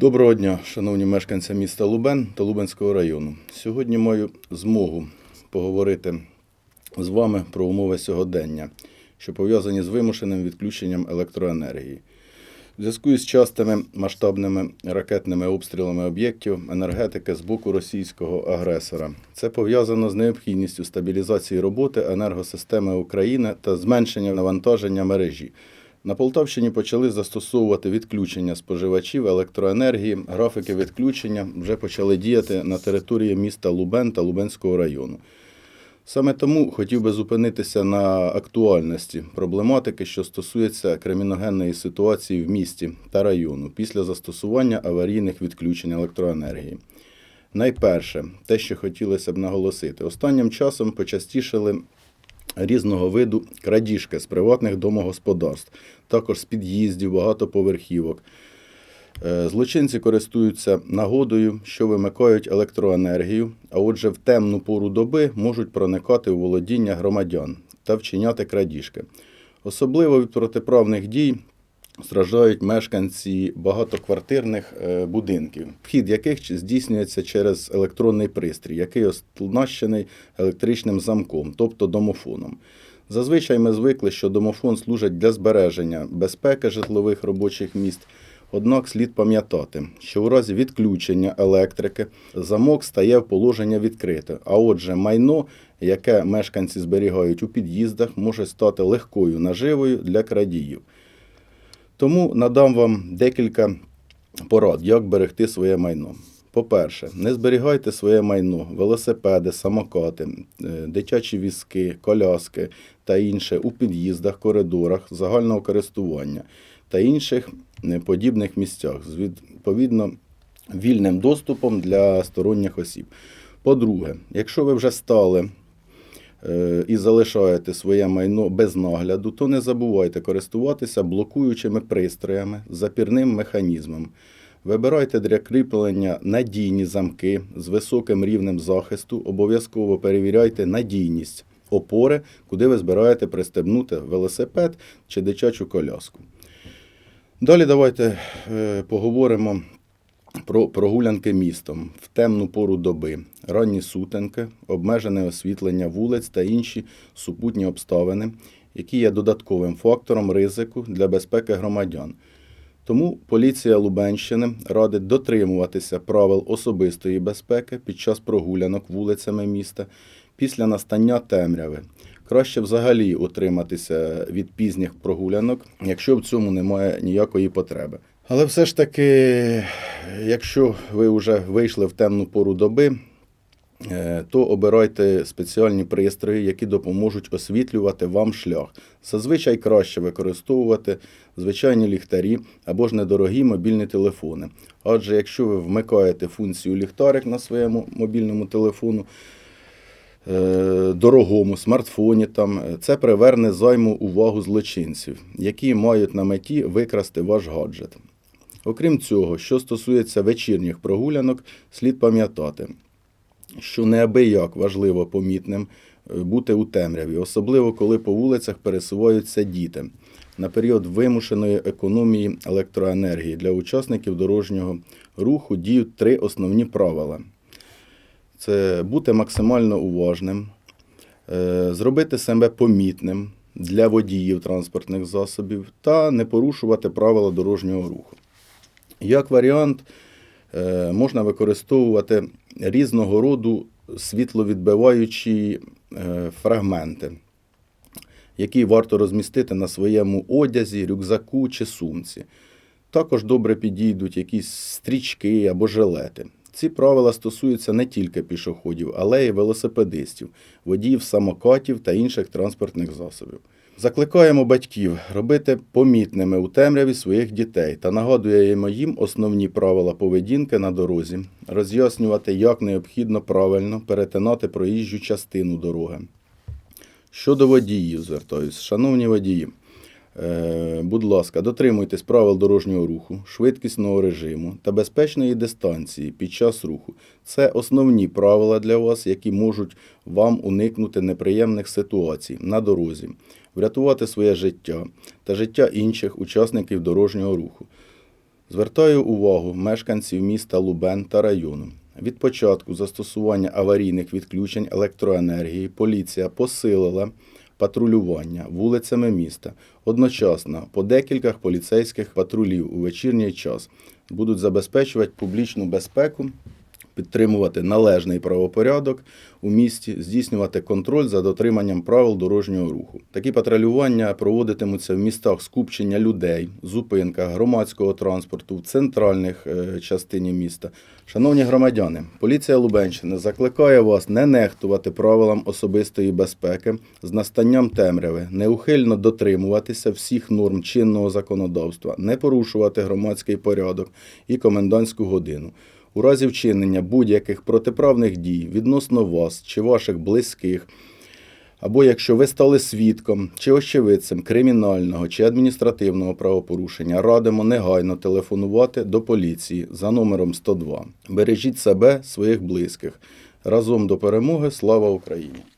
Доброго дня, шановні мешканці міста Лубен та Лубенського району. Сьогодні маю змогу поговорити з вами про умови сьогодення, що пов'язані з вимушеним відключенням електроенергії. В зв'язку із частими масштабними ракетними обстрілами об'єктів енергетики з боку російського агресора. Це пов'язано з необхідністю стабілізації роботи енергосистеми України та зменшення навантаження мережі. На Полтавщині почали застосовувати відключення споживачів електроенергії. Графіки відключення вже почали діяти на території міста Лубен та Лубенського району. Саме тому хотів би зупинитися на актуальності проблематики, що стосується криміногенної ситуації в місті та району після застосування аварійних відключень електроенергії. Найперше, те, що хотілося б наголосити, останнім часом почастішили різного виду крадіжки з приватних домогосподарств, також з під'їздів, багатоповерхівок. Е, Злочинці користуються нагодою, що вимикають електроенергію, а отже, в темну пору доби можуть проникати у володіння громадян та вчиняти крадіжки. Особливо від протиправних дій страждають мешканці багатоквартирних е, будинків, вхід яких здійснюється через електронний пристрій, який оснащений електричним замком, тобто домофоном. Зазвичай ми звикли, що домофон служить для збереження безпеки житлових робочих місць. Однак слід пам'ятати, що у разі відключення електрики замок стає в положення відкрите, а отже, майно, яке мешканці зберігають у під'їздах, може стати легкою наживою для крадіїв. Тому надам вам декілька порад, як берегти своє майно. По-перше, не зберігайте своє майно, велосипеди, самокати, е, дитячі візки, коляски та інше у під'їздах, коридорах загального користування та інших е, подібних місцях з відповідно вільним доступом для сторонніх осіб. По-друге, якщо ви вже стали і залишаєте своє майно без нагляду, то не забувайте користуватися блокуючими пристроями, запірним механізмом. Вибирайте для кріплення надійні замки з високим рівнем захисту, обов'язково перевіряйте надійність опори, куди ви збираєте пристебнути велосипед чи дитячу коляску. Далі давайте е, поговоримо про прогулянки містом в темну пору доби, ранні сутенки, обмежене освітлення вулиць та інші супутні обставини, які є додатковим фактором ризику для безпеки громадян. Тому поліція Лубенщини радить дотримуватися правил особистої безпеки під час прогулянок вулицями міста після настання темряви. Краще взагалі утриматися від пізніх прогулянок, якщо в цьому немає ніякої потреби. Але все ж таки, якщо ви вже вийшли в темну пору доби, е, то обирайте спеціальні пристрої, які допоможуть освітлювати вам шлях. Зазвичай краще використовувати звичайні ліхтарі або ж недорогі мобільні телефони. Адже якщо ви вмикаєте функцію ліхтарик на своєму мобільному телефону, е, дорогому смартфоні, там, це приверне займу увагу злочинців, які мають на меті викрасти ваш гаджет. Окрім цього, що стосується вечірніх прогулянок, слід пам'ятати, що неабияк важливо помітним е, бути у темряві, особливо коли по вулицях пересуваються діти. На період вимушеної економії електроенергії для учасників дорожнього руху діють три основні правила: це бути максимально уважним, е, зробити себе помітним для водіїв транспортних засобів та не порушувати правила дорожнього руху. Як варіант, е, можна використовувати різного роду світловідбиваючі е, фрагменти, які варто розмістити на своєму одязі, рюкзаку чи сумці. Також добре підійдуть якісь стрічки або жилети. Ці правила стосуються не тільки пішоходів, але й велосипедистів, водіїв самокатів та інших транспортних засобів. Закликаємо батьків робити помітними у темряві своїх дітей та нагадуємо їм основні правила поведінки на дорозі, роз'яснювати, як необхідно правильно перетинати проїжджу частину дороги. Щодо водіїв, звертаюся, шановні водії, будь ласка, дотримуйтесь правил дорожнього руху, швидкісного режиму та безпечної дистанції під час руху. Це основні правила для вас, які можуть вам уникнути неприємних ситуацій на дорозі, врятувати своє життя та життя інших учасників дорожнього руху. Звертаю увагу мешканців міста Лубен та району. Від початку застосування аварійних відключень електроенергії поліція посилила патрулювання вулицями міста. Одночасно по декілька поліцейських патрулів у вечірній час будуть забезпечувати публічну безпеку, підтримувати належний правопорядок у місті, здійснювати контроль за дотриманням правил дорожнього руху. Такі патрулювання проводитимуться в містах скупчення людей, зупинках громадського транспорту в центральних е, частині міста. Шановні громадяни, поліція Лубенщини закликає вас не нехтувати правилам особистої безпеки з настанням темряви, неухильно дотримуватися всіх норм чинного законодавства, не порушувати громадський порядок і комендантську годину. У разі вчинення будь-яких протиправних дій відносно вас чи ваших близьких, або якщо ви стали свідком чи очевидцем кримінального чи адміністративного правопорушення, радимо негайно телефонувати до поліції за номером 102. Бережіть себе, своїх близьких. Разом до перемоги. Слава Україні!